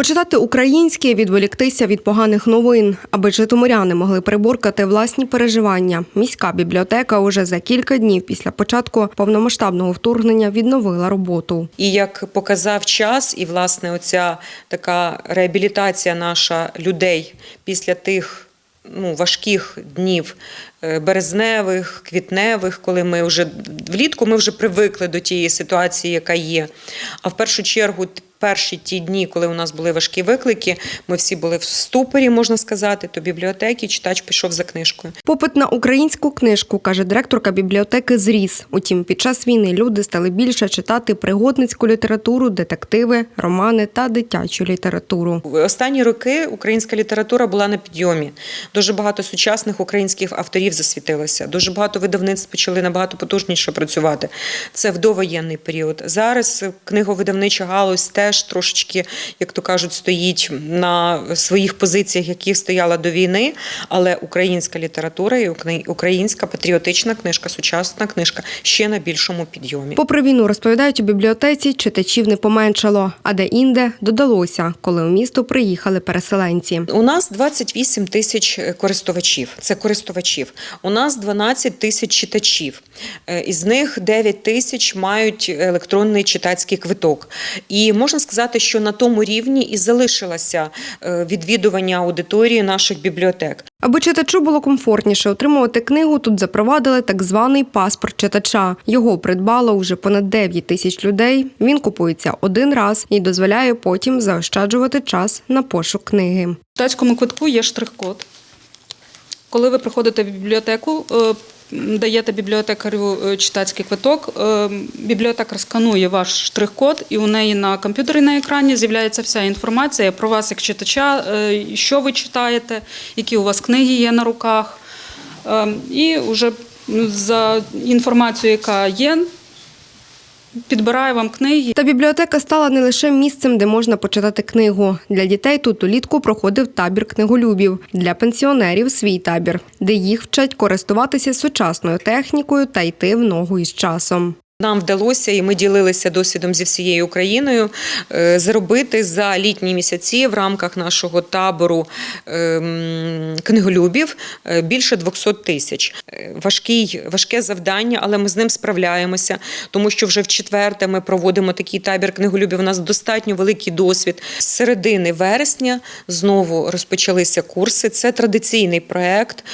Почитати українське, відволіктися від поганих новин, аби житомиряни могли приборкати власні переживання. Міська бібліотека уже за кілька днів після початку повномасштабного вторгнення відновила роботу. І як показав час, і власне оця така реабілітація наша людей після тих ну, важких днів е, березневих, квітневих, коли ми вже влітку ми вже привикли до тієї ситуації, яка є. А в першу чергу. Перші ті дні, коли у нас були важкі виклики, ми всі були в ступорі, можна сказати, то бібліотеки читач пішов за книжкою. Попит на українську книжку, каже директорка бібліотеки, зріс. Утім, під час війни люди стали більше читати пригодницьку літературу, детективи, романи та дитячу літературу. В Останні роки українська література була на підйомі. Дуже багато сучасних українських авторів засвітилося. Дуже багато видавництв почали набагато потужніше працювати. Це в довоєнний період. Зараз книговидавнича галузь теж трошечки, як то кажуть, стоїть на своїх позиціях, яких стояла до війни. Але українська література і українська патріотична книжка, сучасна книжка ще на більшому підйомі. Попри війну, розповідають у бібліотеці, читачів не поменшало, а де-інде додалося, коли у місто приїхали переселенці. У нас 28 тисяч користувачів. Це користувачів. У нас 12 тисяч читачів. Е, Із них 9 тисяч мають електронний читацький квиток. І можна сказати, що на тому рівні і залишилося е, відвідування аудиторії наших бібліотек. Аби читачу було комфортніше отримувати книгу, тут запровадили так званий паспорт читача. Його придбало вже понад 9 тисяч людей. Він купується один раз і дозволяє потім заощаджувати час на пошук книги. В читацькому квитку є штрих-код. Коли ви приходите в бібліотеку, е, даєте бібліотекарю е, читацький квиток, е, бібліотекар сканує ваш штрих-код, і у неї на комп'ютері на екрані з'являється вся інформація про вас як читача, е, що ви читаєте, які у вас книги є на руках. Е, І вже за інформацією, яка є, підбирає вам книги. Та бібліотека стала не лише місцем, де можна почитати книгу. Для дітей тут улітку проходив табір книголюбів. Для пенсіонерів свій табір, де їх вчать користуватися сучасною технікою та йти в ногу із часом. Нам вдалося, і ми ділилися досвідом зі всією Україною, е, заробити за літні місяці в рамках нашого табору ем, книголюбів е, більше 200 тисяч. Е, Важкий, важке завдання, але ми з ним справляємося, тому що вже в четверте ми проводимо такий табір книголюбів. У нас достатньо великий досвід. З середини вересня знову розпочалися курси. Це традиційний проект.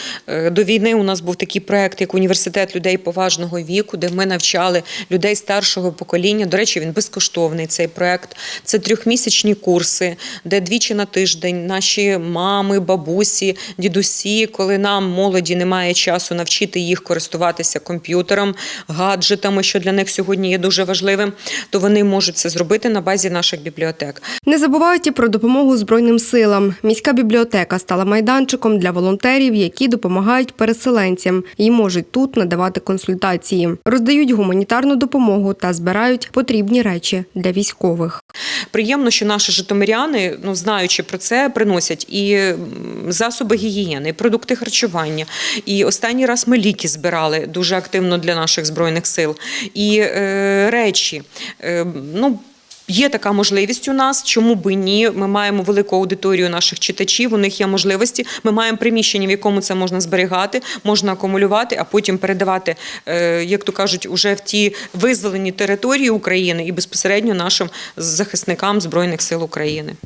До війни у нас був такий проект, як університет людей поважного віку, де ми навчали людей старшого покоління. До речі, він безкоштовний. Цей проект. Це трьохмісячні курси, де двічі на тиждень наші мами, бабусі, дідусі, коли нам молоді немає часу навчити їх користуватися комп'ютером, гаджетами, що для них сьогодні є дуже важливим, то вони можуть це зробити на базі наших бібліотек. Не забувають і про допомогу Збройним силам. Міська бібліотека стала майданчиком для волонтерів, які допомагають переселенцям і можуть тут надавати консультації, роздають гуманітарну допомогу та збирають потрібні речі для військових. Приємно, що наші житомиряни, ну знаючи про це, приносять і засоби гігієни, і продукти харчування. І останній раз ми ліки збирали дуже активно для наших збройних сил. І е, речі. Е, ну, Є така можливість у нас, чому би ні? Ми маємо велику аудиторію наших читачів. У них є можливості. Ми маємо приміщення, в якому це можна зберігати, можна акумулювати, а потім передавати, е, як то кажуть, уже в ті визволені території України і безпосередньо нашим захисникам збройних сил України.